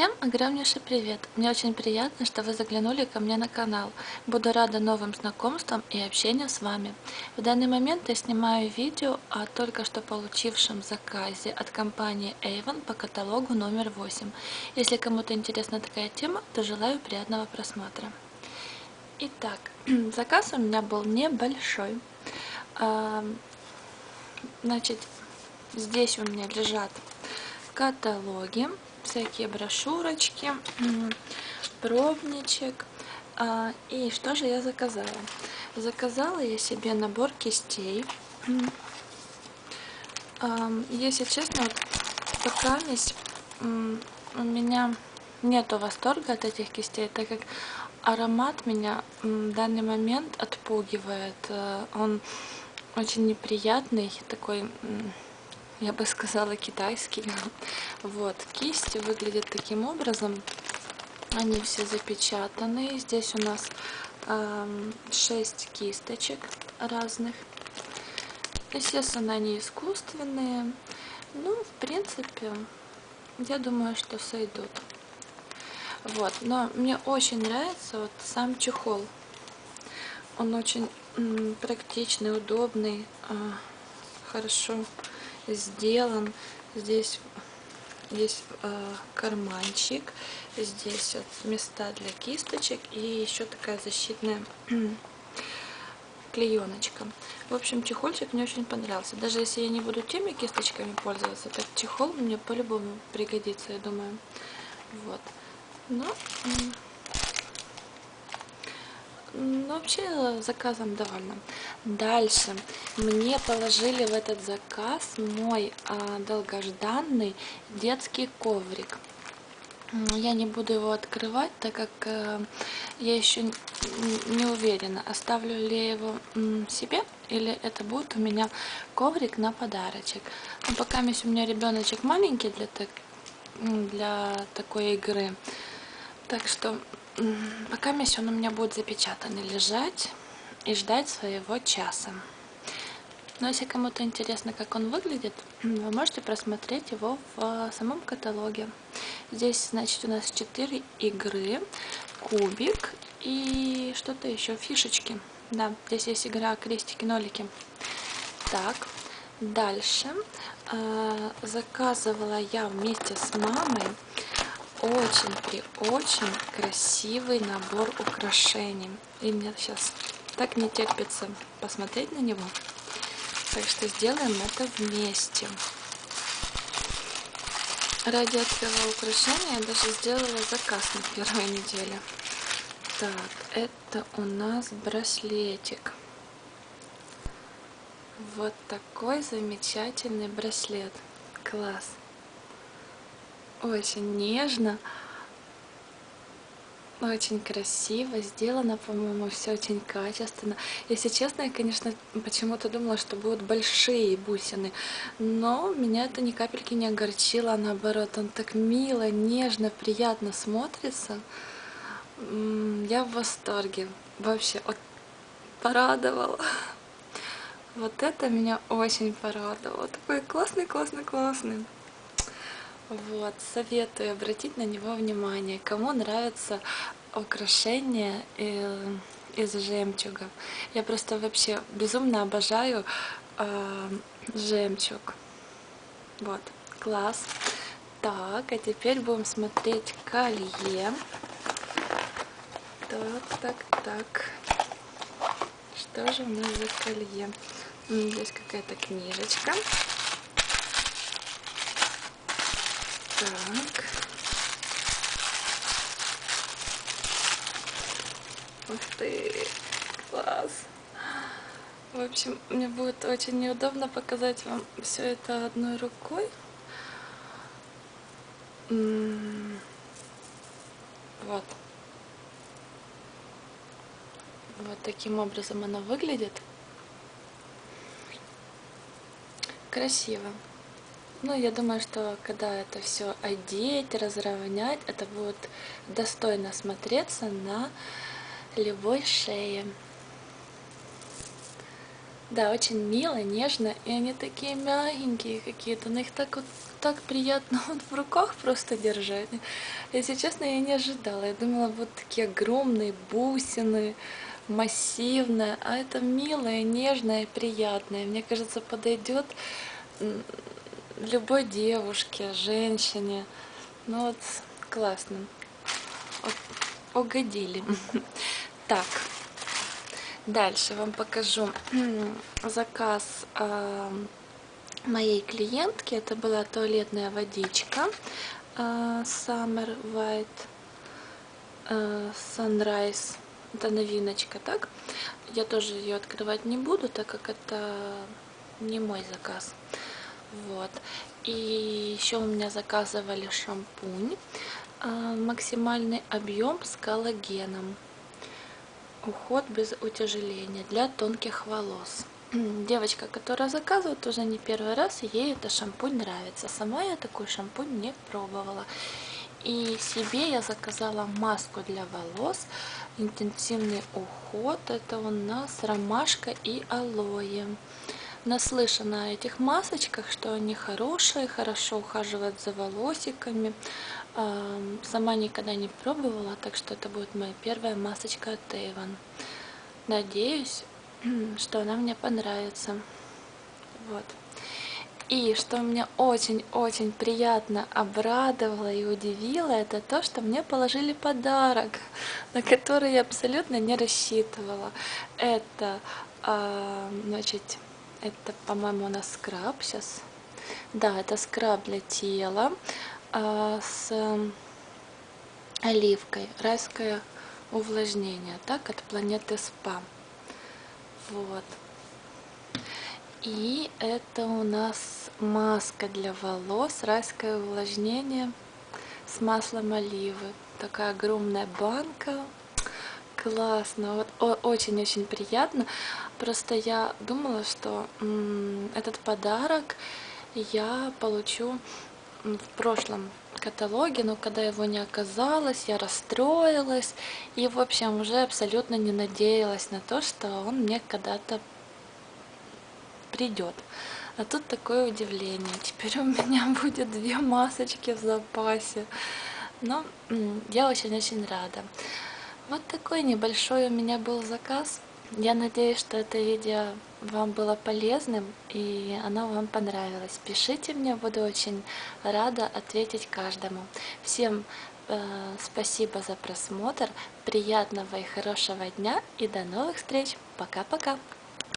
Всем огромнейший привет! Мне очень приятно, что вы заглянули ко мне на канал. Буду рада новым знакомствам и общению с вами. В данный момент я снимаю видео о только что получившем заказе от компании Avon по каталогу номер 8. Если кому-то интересна такая тема, то желаю приятного просмотра. Итак, заказ у меня был небольшой. Значит, здесь у меня лежат каталоги всякие брошюрочки, пробничек. А, и что же я заказала? Заказала я себе набор кистей. Если честно, вот пока у меня нету восторга от этих кистей, так как аромат меня в данный момент отпугивает. Э, он очень неприятный, такой я бы сказала, китайский. Вот, кисти выглядят таким образом. Они все запечатаны. Здесь у нас э, 6 кисточек разных. Естественно, они искусственные. Ну, в принципе, я думаю, что сойдут. Вот, но мне очень нравится вот сам чехол. Он очень практичный, удобный, э, хорошо сделан. Здесь есть э, карманчик, здесь вот места для кисточек и еще такая защитная клееночка. В общем, чехольчик мне очень понравился. Даже если я не буду теми кисточками пользоваться, так чехол мне по-любому пригодится, я думаю. Вот. Но ну, вообще заказом довольна. Дальше мне положили в этот заказ мой а, долгожданный детский коврик. Я не буду его открывать, так как э, я еще не уверена, оставлю ли я его себе или это будет у меня коврик на подарочек. Но пока у меня ребеночек маленький для, так, для такой игры, так что пока он у меня будет запечатанный лежать и ждать своего часа. Но если кому-то интересно, как он выглядит, вы можете просмотреть его в самом каталоге. Здесь, значит, у нас 4 игры, кубик и что-то еще, фишечки. Да, здесь есть игра крестики-нолики. Так, дальше. Э, заказывала я вместе с мамой очень при очень красивый набор украшений. И мне сейчас так не терпится посмотреть на него. Так что сделаем это вместе. Ради этого украшения я даже сделала заказ на первой неделе. Так, это у нас браслетик. Вот такой замечательный браслет. Класс очень нежно, очень красиво сделано, по-моему, все очень качественно. Если честно, я, конечно, почему-то думала, что будут большие бусины, но меня это ни капельки не огорчило, а наоборот, он так мило, нежно, приятно смотрится. Я в восторге. Вообще, вот, порадовал. Вот это меня очень порадовало. Такой классный, классный, классный. Вот, советую обратить на него внимание. Кому нравятся украшения из жемчуга. Я просто вообще безумно обожаю э, жемчуг. Вот, класс. Так, а теперь будем смотреть колье. Так, так, так. Что же у нас за колье? Здесь какая-то книжечка. Так. Ух ты, класс. В общем, мне будет очень неудобно показать вам все это одной рукой. Вот. Вот таким образом она выглядит. Красиво. Ну, я думаю, что когда это все одеть, разровнять, это будет достойно смотреться на любой шее. Да, очень мило, нежно, и они такие мягенькие какие-то, но их так вот так приятно вот в руках просто держать. Если честно, я не ожидала. Я думала, вот такие огромные бусины, массивные. А это милое, нежное, приятное. Мне кажется, подойдет любой девушке, женщине. Ну вот, классно. Угодили. Так, дальше вам покажу заказ моей клиентки. Это была туалетная водичка Summer White Sunrise. Это новиночка, так? Я тоже ее открывать не буду, так как это не мой заказ. Вот. И еще у меня заказывали шампунь. Максимальный объем с коллагеном. Уход без утяжеления для тонких волос. Девочка, которая заказывает уже не первый раз, ей это шампунь нравится. Сама я такой шампунь не пробовала. И себе я заказала маску для волос. Интенсивный уход. Это у нас ромашка и алоэ. Наслышана о этих масочках, что они хорошие, хорошо ухаживают за волосиками. Сама никогда не пробовала, так что это будет моя первая масочка от Avon. Надеюсь, что она мне понравится. Вот. И что меня очень-очень приятно обрадовало и удивило, это то, что мне положили подарок, на который я абсолютно не рассчитывала. Это, значит, это, по-моему, у нас скраб сейчас. Да, это скраб для тела э, с оливкой, райское увлажнение, так, от планеты СПА. Вот. И это у нас маска для волос, райское увлажнение с маслом оливы. Такая огромная банка. Классно, вот очень-очень приятно. Просто я думала, что этот подарок я получу в прошлом каталоге, но когда его не оказалось, я расстроилась и, в общем, уже абсолютно не надеялась на то, что он мне когда-то придет. А тут такое удивление. Теперь у меня будет две масочки в запасе. Но я очень-очень рада. Вот такой небольшой у меня был заказ. Я надеюсь, что это видео вам было полезным и оно вам понравилось. Пишите мне, буду очень рада ответить каждому. Всем э, спасибо за просмотр, приятного и хорошего дня и до новых встреч. Пока-пока!